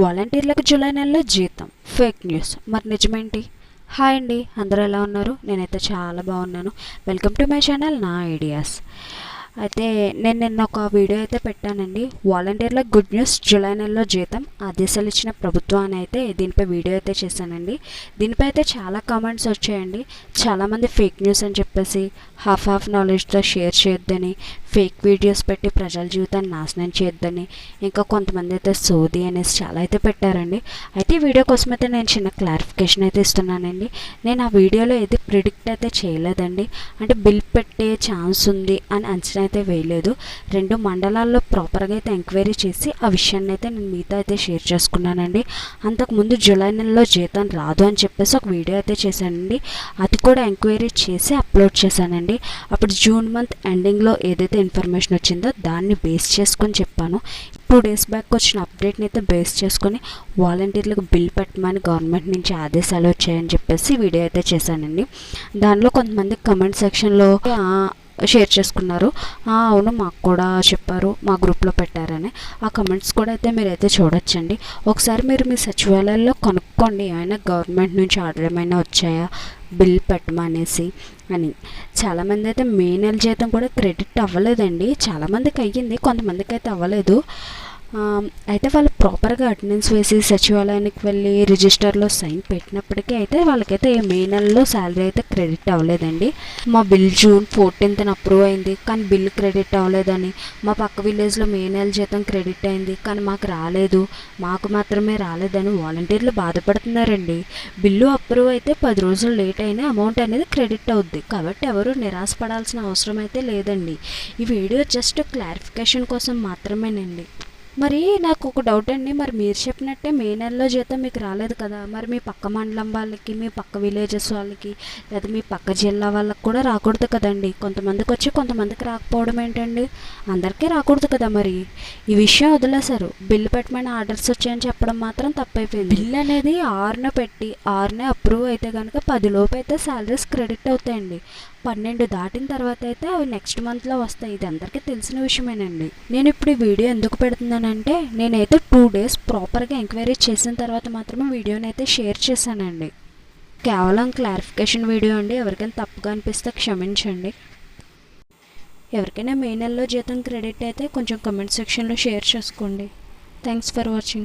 వాలంటీర్లకు జూలై నెలలో జీతం. Fake news. మరి నిజమేంటి? హాయ్ అండి. అందరూ ఎలా ఉన్నారు? నేనైతే చాలా బాగున్నాను. వెల్కమ్ టు మై ఛానల్ నా ఐడియాస్. అయితే నేను నిన్న ఒక వీడియో అయితే పెట్టానండి. వాలంటీర్లకు గుడ్ న్యూస్ జూలై నెలలో జీతం. ఆదేశాలు ఇచ్చిన ప్రభుత్వాన్ని అయితే దీనిపై వీడియో అయితే చేశానండి. దీనిపై అయితే చాలా కామెంట్స్ వచ్చాయండి. చాలామంది ఫేక్ న్యూస్ అని చెప్పేసి హాఫ్ హాఫ్ నాలెడ్జ్తో షేర్ చేయొద్దని ఫేక్ వీడియోస్ పెట్టి ప్రజల జీవితాన్ని నాశనం చేయొద్దని ఇంకా కొంతమంది అయితే సోది అనేసి చాలా అయితే పెట్టారండి. అయితే ఈ వీడియో కోసం అయితే నేను చిన్న క్లారిఫికేషన్ అయితే ఇస్తున్నానండి. నేను ఆ వీడియోలో ఏది ప్రిడిక్ట్ అయితే చేయలేదండి. అంటే బిల్ పెట్టే ఛాన్స్ ఉంది అని అంచనా అయితే వేయలేదు. రెండు మండలాల్లో ప్రాపర్గా అయితే ఎంక్వైరీ చేసి ఆ విషయాన్ని అయితే నేను మీతో అయితే షేర్ చేసుకున్నానండి. అంతకుముందు జూలై నెలలో జీతం రాదు అని చెప్పేసి ఒక వీడియో అయితే చేశానండి. అది కూడా ఎంక్వైరీ చేసి అప్లోడ్ చేశానండి. అప్పుడు జూన్ మంత్ ఎండింగ్లో ఏదైతే ఇన్ఫర్మేషన్ వచ్చిందో దాన్ని బేస్ చేసుకొని చెప్పాను. టూ డేస్ బ్యాక్ వచ్చిన అప్డేట్ని అయితే బేస్ చేసుకొని వాలంటీర్లకు బిల్ పెట్టమని గవర్నమెంట్ నుంచి ఆదేశాలు వచ్చాయని చెప్పేసి వీడియో అయితే చేశానండి. దానిలో కొంతమంది కమెంట్ సెక్షన్లో షేర్ చేసుకున్నారు. అవును మాకు కూడా చెప్పారు మా గ్రూప్లో పెట్టారని. ఆ కమెంట్స్ కూడా అయితే మీరైతే చూడొచ్చండి. ఒకసారి మీరు మీ సచివాలయాల్లో కనుక్కోండి ఏమైనా గవర్నమెంట్ నుంచి ఆర్డర్ ఏమైనా వచ్చాయా? బిల్ పెట్టమనేసి అని. చాలామంది అయితే మే నెల జీతం కూడా క్రెడిట్ అవ్వలేదండి. చాలామందికి అయ్యింది కొంతమందికి అయితే అవ్వలేదు. అయితే వాళ్ళు ప్రాపర్గా అటెండెన్స్ వేసి సచివాలయానికి వెళ్ళి రిజిస్టర్లో సైన్ పెట్టినప్పటికీ అయితే వాళ్ళకైతే మే నెలలో శాలరీ అయితే క్రెడిట్ అవ్వలేదండి. మా బిల్ జూన్ ఫోర్టీన్త్న అప్రూవ్ అయింది. కానీ బిల్ క్రెడిట్ అవ్వలేదని. మా పక్క విలేజ్లో మే నెల జీతం క్రెడిట్ అయింది. కానీ మాకు రాలేదు. మాకు మాత్రమే రాలేదని వాలంటీర్లు బాధపడుతున్నారండి. బిల్లు అప్రూవ్ అయితే పది రోజులు లేట్ అయినా అమౌంట్ అనేది క్రెడిట్ అవుద్ది. కాబట్టి ఎవరు నిరాశపడాల్సిన అవసరం అయితే లేదండి. ఈ వీడియో జస్ట్ క్లారిఫికేషన్ కోసం మాత్రమేనండి. మరి నాకు ఒక డౌట్ అండి. మరి మీరు చెప్పినట్టే మే నెలలో జీతం మీకు రాలేదు కదా. మరి మీ పక్క మండలం వాళ్ళకి మీ పక్క విలేజెస్ వాళ్ళకి లేదా మీ పక్క జిల్లా వాళ్ళకి కూడా రాకూడదు కదండి. కొంతమందికి వచ్చి కొంతమందికి రాకపోవడం ఏంటండి? అందరికీ రాకూడదు కదా మరి. ఈ విషయం వదిలేశారు. బిల్లు పెట్టమని ఆర్డర్స్ వచ్చాయని చెప్పడం మాత్రం తప్పైపోయింది. బిల్ అనేది ఆరున పెట్టి ఆరునే అప్రూవ్ అయితే కనుక పదిలోపు అయితే శాలరీస్ క్రెడిట్ అవుతాయండి. పన్నెండు దాటిన తర్వాత అయితే అవి నెక్స్ట్ మంత్లో వస్తాయి. ఇది అందరికీ తెలిసిన విషయమేనండి. నేను ఇప్పుడు ఈ వీడియో ఎందుకు పెడుతున్నానంటే నేనైతే టూ డేస్ ప్రాపర్గా ఎంక్వైరీ చేసిన తర్వాత మాత్రమే వీడియోని అయితే షేర్ చేశానండి. కేవలం క్లారిఫికేషన్ వీడియో అండి. ఎవరికైనా తప్పుగా అనిపిస్తే క్షమించండి. ఎవరికైనా మే నెలలో జీతం క్రెడిట్ అయితే కొంచెం కమెంట్ సెక్షన్లో షేర్ చేసుకోండి. Thanks for watching